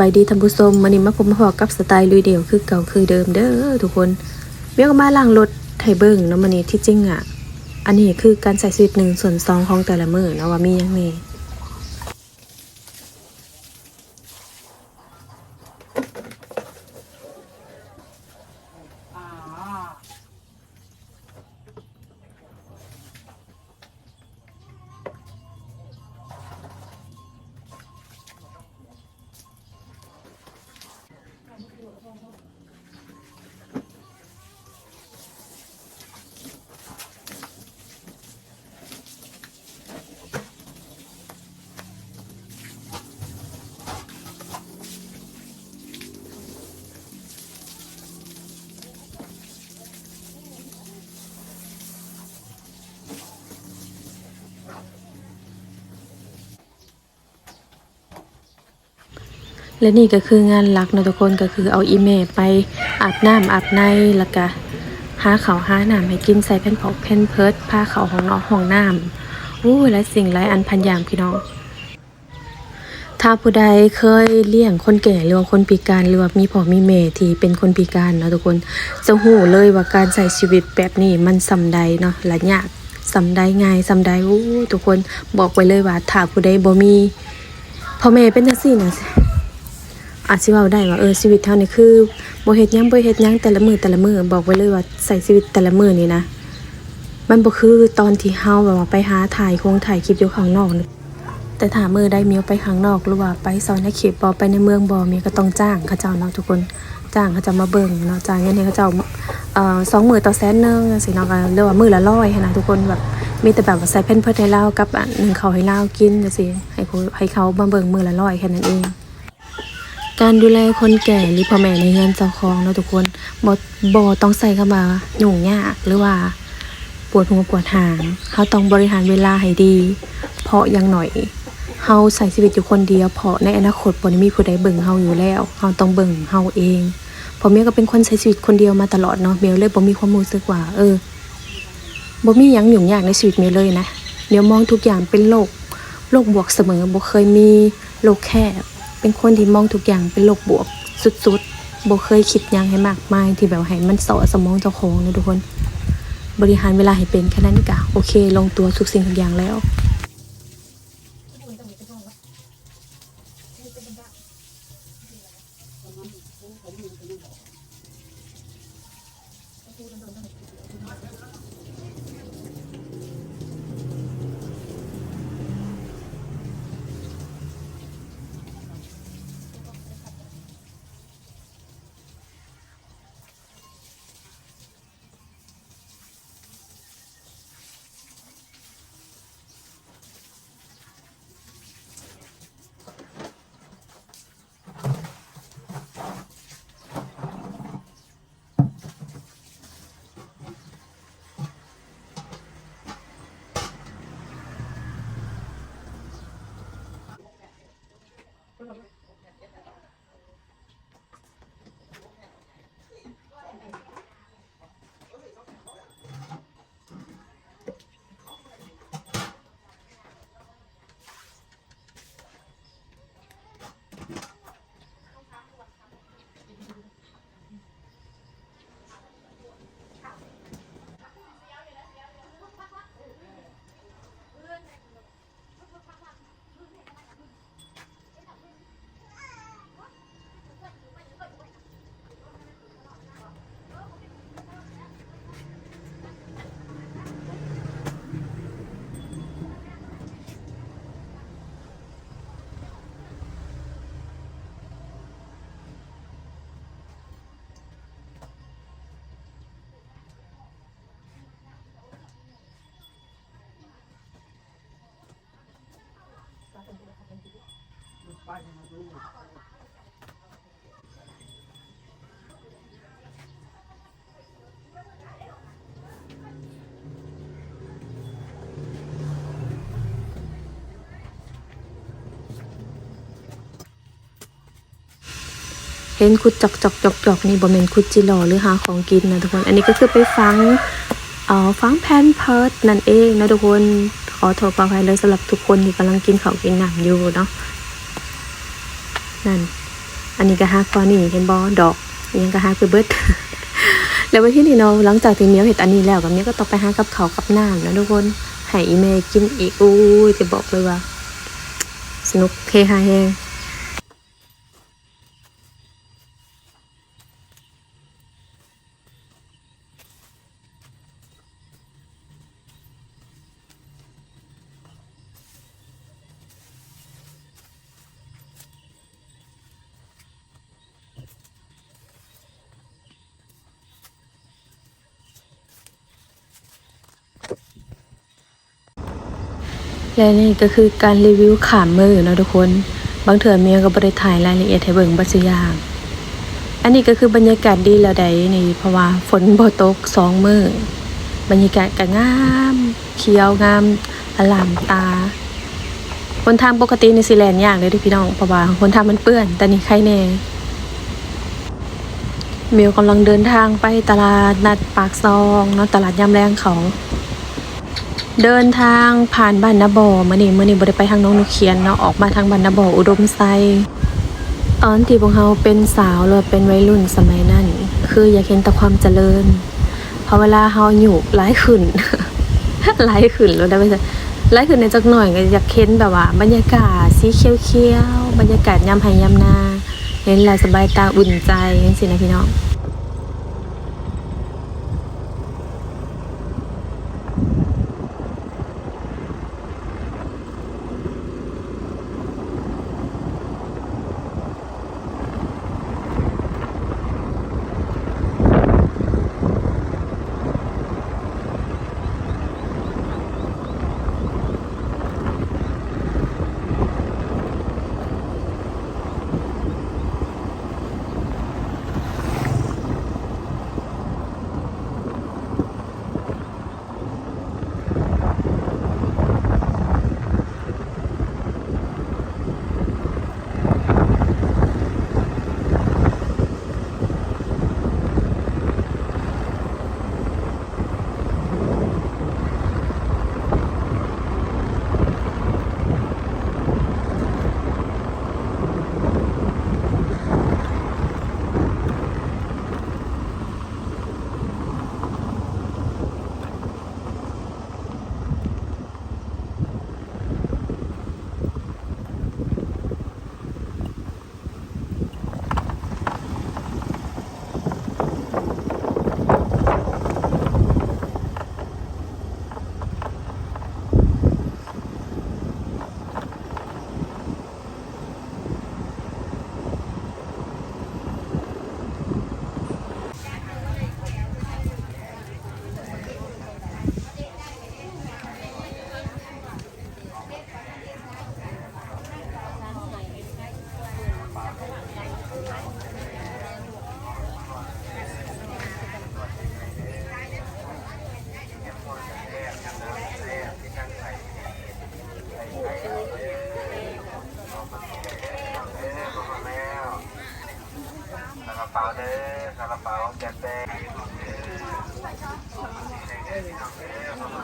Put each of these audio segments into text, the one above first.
บายดีท่านผู้ชมมันนี้มาผมหอกับสไตล์ลุยเดี่ยวคือเก่าคือเดิมเด้อทุกคนเบี้ยก็มาล่างรถไทเบิ้งเนาะมันนี้ที่จริงอะ อันนี้คือการใส่ชีวิตหนึ่งส่วนสองของแต่ละมือเนาะว่ามียังไง และนี่ก็คืองานหลักเนาะทุกคนก็คือเอาอีเมลไปอาบน้ำอาบในแล้วก็หาเขาหาหน้ำให้กินใส่แผ่นเผาแผ่นเพิร์ดผ้าเขาของนอกห้องน้ำอู้และสิ่งหลายอันพันยางพี่น้องถ้าผู้ใดเคยเลี้ยงคนแก่หรือว่าคนพิการหรือว่ามีพ่อมีแม่ที่เป็นคนพิการเนาะทุกคนจะหูเลยว่าการใช้ชีวิตแบบนี้มันสำใดเนาะและยากสำใดง่ายสำใดอู้ทุกคนบอกไว้เลยว่าถ้าผู้ใดบ่มีพ่อแม่เป็นจังซี่นะ อาจสิเว้าได้ว่าเออชีวิตเฮานี่คือบ่เฮ็ดหยังบ่เฮ็ดหยังแต่ละมื้อแต่ละมื้อบอกไว้เลยว่าใส่ชีวิตแต่ละมื้อนี่นะ มันบ่คือตอนที่เฮาแบบว่าไปหาถ่ายคงถ่ายคลิปอยู่ข้างนอกนี่แต่ถ้ามือได้มีไปข้างนอกหรือว่าไปซอยในเขตบอไปในเมืองบอมีก็ต้องจ้างเขาเจ้าเนาะทุกคนจ้างเขาจะมาเบิ่งเนาะจ้างเงินให้เขาเจ้าเอ่อสองหมื่นต่อแสนหนึงสิเนาะก็เรียกว่ามือละร้อยนะทุกคนแบบมีแต่แบบว่าใส่เพ่นเพื่อให้เล่ากับหนึ่งเขาให้เล่ากินจังซี่ให้เขาให้เขามาเบิ่งมือละร้อยแค่นั้นเอง การดูแลคนแก่หรือพ่อแม่ในเรือนเจ้าของเนาะทุกคนบ่บ่ต้องใส่เข้ามายุ่งยากหรือว่าปวดหัวปวดหางเขาต้องบริหารเวลาให้ดี เพราะอย่างหน่อยเฮาใส่ชีวิตอยู่คนเดียวเพราะในอนาคตบ่ได้มีผู้ใดเบิ่งเฮาอยู่แล้วเฮาต้องเบิ่งเฮาเองเพราะเมียก็เป็นคนใช้ชีวิตคนเดียวมาตลอดเนาะเมียเลยบ่มีความรู้สึกว่า เออบ่มีหยังยุ่งยากในชีวิตเมียเลยนะเมียวมองทุกอย่างเป็นโลกโลกบวกเสมอบ่เคยมีโลกแคบ เป็นคนที่มองทุกอย่างเป็นโลกบวกสุดๆบ่เคยคิดยังให้มากมายที่แบบให้มันเสาะสมองเจ้าของนะทุกคน บริหารเวลาให้เป็นแค่นั้นก็โอเค ลงตัวทุกสิ่งทุกอย่างแล้ว เห็นคุดจอกจอกจอกจอกนี่บ่แม่นคุดจิหลอหรือหาของกินนะทุกคน อันนี้ก็คือไปฟังเอ่อฟังแพนเพิร์ดนั่นเองนะทุกคน ขอโทษขออภัยเลยสำหรับทุกคนที่กำลังกินข้าวกินน้ำอยู่เนาะ นั่น อันนี้ก็ฮักกว่านี่เห็นบอดอกอิหยังก็ฮักไปเบิดแล้ววันที่นี่เนาะหลังจากที่เมียวเห็ดอันนี้แล้วกับเมียวก็ต้องไปหากับเขากับน้ำนะทุกคนให้อีเมย์กินอีกอู้จะบอกเลยว่า สนุกเฮฮาแฮง และนี่ก็คือการรีวิวขามมือเนาะทุกคน บางเถื่อเมียก็บริถ่ายรายละเอียดให้เบิ่งบัสยางอันนี้ก็คือบรรยากาศดีแล้วใดนี่เพราะว่าฝนบ่ตกสองมือบรรยากาศก็งามเขียวงามอลามตาคนทางปกติในซีแลนด์ยากเลยเด้อพี่น้องเพราะว่าคนทางมันเปื้อน แต่นี่ใครแน่เมียวกำลังเดินทางไปตลาดนัดปากซองเนาะตลาดยามแรงเขา เดินทางผ่านบ้านนาบอมื่อนี้มื่อนี้บ่ได้ไปทางน้องนุเขียนเนาะออกมาทางบ้านนาบออุดมไซตอนที่พวกเราเป็นสาวหรือว่าเป็นวัยรุ่นสมัยนั้น คืออยากเห็นแต่ความเจริญพอเวลาเฮาอยู่หลายขึ้นหลายขึ้นแล้วได้ไปจ้ะหลายขึ้นในจักหน่อยก็อยากเห็นแบบว่า บรรยากาศสีเขียวๆบรรยากาศยามไห้ยามนาเห็นแล้วสบายตาอุ่นใจจังซี่นะพี่น้อง ใ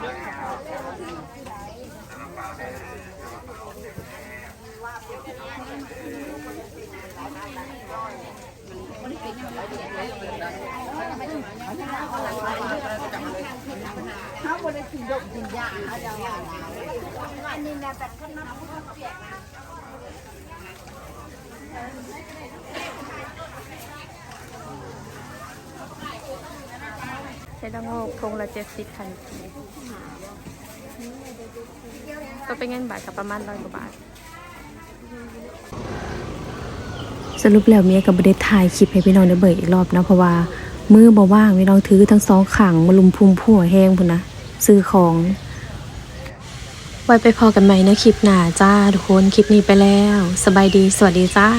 ช้ดังโงกทงละเจ็ดสิบพันกีก็เป็นเงินบาทกับประมาณร้อยกว่าบาท สรุปแล้วเมียกับบด้ถ่ายคลิปให้พี่น้องได้เบิกอีกรอบนะเพราะว่ามือบ่ว่างพี่น้องถือทั้งสองขังมาลุมพุมผัวแห้งพุ่นนะซื้อของไว้ไปพอกันใหม่ในคลิปหน้าจ้าทุกคนคลิปนี้ไปแล้ว สบายดีสวัสดีจ้า